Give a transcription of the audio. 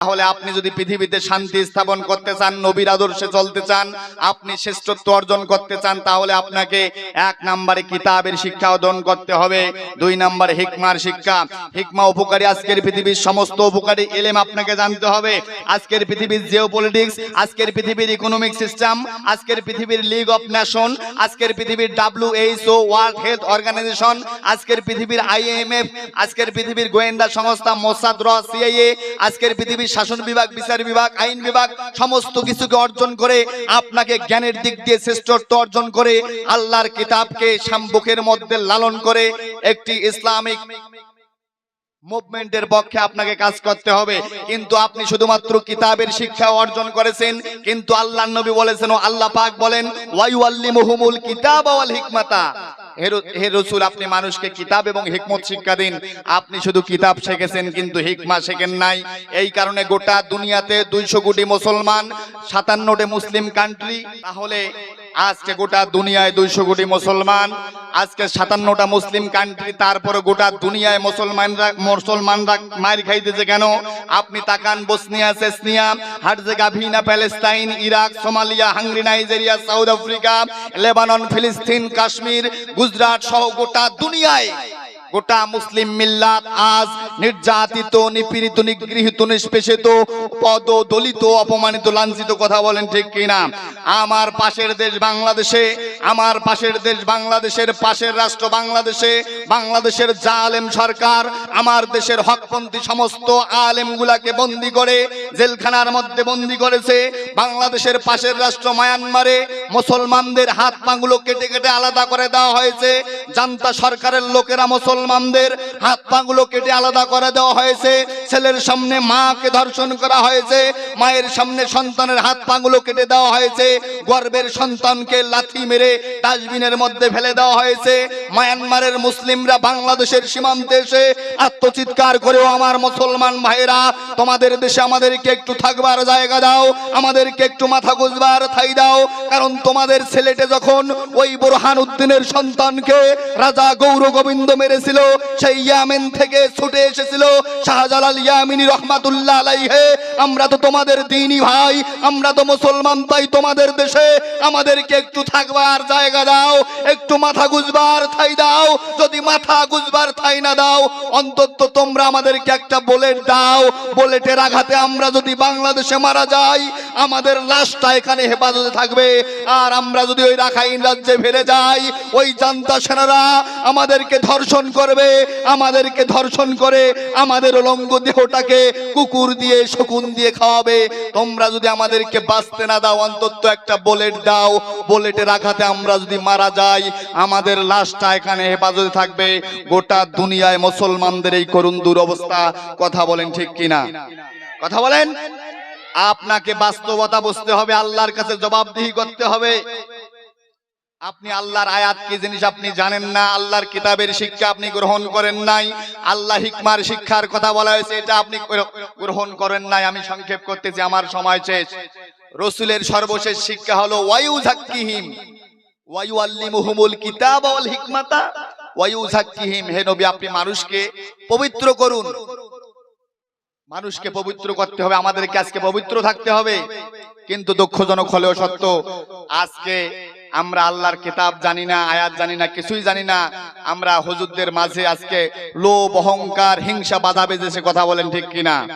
তাহলে আপনি যদি পৃথিবীতে শান্তি স্থাপন করতে চান, নবীর আদর্শে চলতে চান, আপনি শ্রেষ্ঠত্ব অর্জন করতে চান, তাহলে আপনাকে এক নম্বরে কিতাবের শিক্ষা অর্জন করতে হবে, দুই নম্বরে হিকমার শিক্ষা। হিকমা উপকারী, আজকের পৃথিবীর সমস্ত উপকারী এলেম আপনাকে জানতে হবে। আজকের পৃথিবীর জিও পলিটিক্স আজকের পৃথিবীর ইকোনমিক সিস্টেম আজকের পৃথিবীর লিগ অফ নেশন আজকের পৃথিবীর ডাব্লিউএইচও ওয়ার্ল্ড হেলথ অর্গানাইজেশন আজকের পৃথিবীর আইএমএফ আজকের পৃথিবীর গোয়েন্দা সংস্থা মোসাদ র সিআইএ আজকের পৃথিবীর শাসন বিভাগ, বিচার বিভাগ, আইন বিভাগ সমস্ত কিছুকে অর্জন করে আপনাকে জ্ঞানের দিক দিয়ে শ্রেষ্ঠত্ব অর্জন করে আল্লাহর কিতাবকে সাম্বুকের মধ্যে লালন করে একটি ইসলামিক মুভমেন্টের পক্ষে আপনাকে কাজ করতে হবে। কিন্তু আপনি শুধুমাত্র কিতাবের শিক্ষা অর্জন করেছেন, কিন্তু আল্লাহ নবী বলেছেন আল্লাহ পাক বলেন ওয়াইউ আল্লিমুহুমুল কিতাব ওয়াল হিকমাতা। হে রসুল, আপনি মানুষকে কিতাব এবং হিকমত শিক্ষা দিন। আপনি শুধু কিতাব শিখেছেন, কিন্তু হিকমা শেখেন নাই। এই কারণে গোটা দুনিয়াতে দুইশো কোটি মুসলমান, সাতান্নটি মুসলিম কান্ট্রি তাহলে আজকে গোটা দুনিয়ায় দুইশো কোটি মুসলমান, আজকে সাতান্নটা মুসলিম কান্ট্রি তারপরে গোটা দুনিয়ায় মুসলমানরা মুসলমানরা মায়ের খাইতেছে কেন? আপনি তাকান, Bosnia সেসনিয়া Herzegovina Palestine, Iraq, Somalia, Hungary, Nigeria, South Africa, Lebanon, ফিলিস্তিন, কাশ্মীর, গুজরাট সহ গোটা দুনিয়ায় গোটা মুসলিম মিল্লাত আজ নির্যাতিত, নিপীড়িত, নিগৃহীত, নিষ্পেষিত পদ দলিত অপমানিত, লাঞ্ছিত কথা বলেন ঠিক কিনা? আমার পাশের দেশ বাংলাদেশে, আমার পাশের দেশ বাংলাদেশের পাশের রাষ্ট্র বাংলাদেশে, বাংলাদেশের জালেম সরকার, আমার দেশের হকপন্থী সমস্ত আলেমগুলাকে বন্দি করে, জেলখানার মধ্যে বন্দি করেছে। বাংলাদেশের পাশের রাষ্ট্র মায়ানমারে, মুসলমানদের হাত পাগুলো কেটে কেটে আলাদা করে দেওয়া হয়েছে। জান্তা সরকারের লোকেরা মুসলমানদের হাত পাগুলো কেটে আলাদা করে দেওয়া হয়েছে। ছেলের সামনে মাকে ধর্ষণ করা হয়েছে। মায়ের সামনে সন্তানের হাত পাগুলো কেটে দেওয়া হয়েছে। গর্বের সন্তানকে লাথি মেরে ডাস্টবিনের মধ্যে ফেলে দেওয়া হয়েছে। মায়ানমারের মুসলিমরা বাংলাদেশের সীমান্তে এসে আত্মচিৎকার করেও, আমার মুসলমান ভাইরা তোমাদের দেশে আমাদেরকে একটু থাকবার জায়গা দাও, আমাদেরকে একটু মাথা গুজবার ঠাই দাও। কারণ তোমাদের ছেলেটে যখন ওই বোরহান উদ্দিনের সন্তানকে রাজা গৌর গোবিন্দ মেরেছিল সেই ইয়ামেন থেকে ছুটে এসেছিল শাহজালাল ইয়ামিনী রহমাতুল্লাহ আলাইহে। আমরা তো তোমাদের দিনই ভাই, আমরা তো মুসলমান, তাই তোমাদের দেশে আমাদেরকে একটু থাকবার জায়গা দাও, একটু মাথা গুজবার ঠাই দাও, যদি মাথা গুজবার ঠাই না দাও, অন্তত তোমরা আমাদেরকে একটা বুলেট দাও বুলেটের আঘাতে আমরা যদি বাংলাদেশে মারা যাই, আমাদের লাশটা এখানে হেফাজতে থাকবে। আর আমরা যদি ওই রাখাইন রাজ্যে ফিরে যাই, ওই জান্তা সেনারা আমাদেরকে ধর্ষণ করবে, আমাদেরকে ধর্ষণ করে, আমাদের অলঙ্গ দেহটাকে কুকুর দিয়ে, শকুন দিয়ে খাওয়াবে। তোমরা যদি আমাদেরকে বাঁচতে না দাও, অন্তত একটা বুলেট দাও। বুলেটের আঘাতে আমরা যদি মারা যাই, আমাদের লাশটা এখানে হেফাজতে থাকবে। গোটা দুনিয়ায় মুসলমানদের এই করুণ দুরবস্থা, কথা বলেন ঠিক কিনা? কথা বলেন? আপনাকে বাস্তবতা বুঝতে হবে, আল্লাহর কাছে জবাবদিহি করতে হবে। আপনি আল্লাহর আয়াত কি জিনিস আপনি জানেন না? আল্লাহর কিতাবের শিক্ষা আপনি গ্রহণ করেন নাই। আল্লাহ হিকমার শিক্ষার কথা বলা হয়েছে, এটা আপনি গ্রহণ করেন নাই। আমি সংক্ষেপ করতেছি, আমার সময় শেষ। রসুলের সর্বশেষ শিক্ষা হলো ওয়ায়ু ঝাক্কিহিম ওয়ায়ু আল্লিমুহুমুল কিতাব ওয়াল হিকমাতা ওয়ায়ু ঝাক্কিহিম। হে নবী, আপনি মানুষকে পবিত্র করুন। মানুষকে পবিত্র করতে হবে, আমাদেরকে আজকে পবিত্র থাকতে হবে। কিন্তু দুঃখজনক হলেও সত্য, আজকে আমরা আল্লাহর কিতাব জানি না, আয়াত জানি না, কিছুই জানি না। আমরা হুজুরদের মাঝে আজকে লোভ, অহংকার, হিংসা, বাধা বেজেছে, কথা বলেন ঠিক কিনা?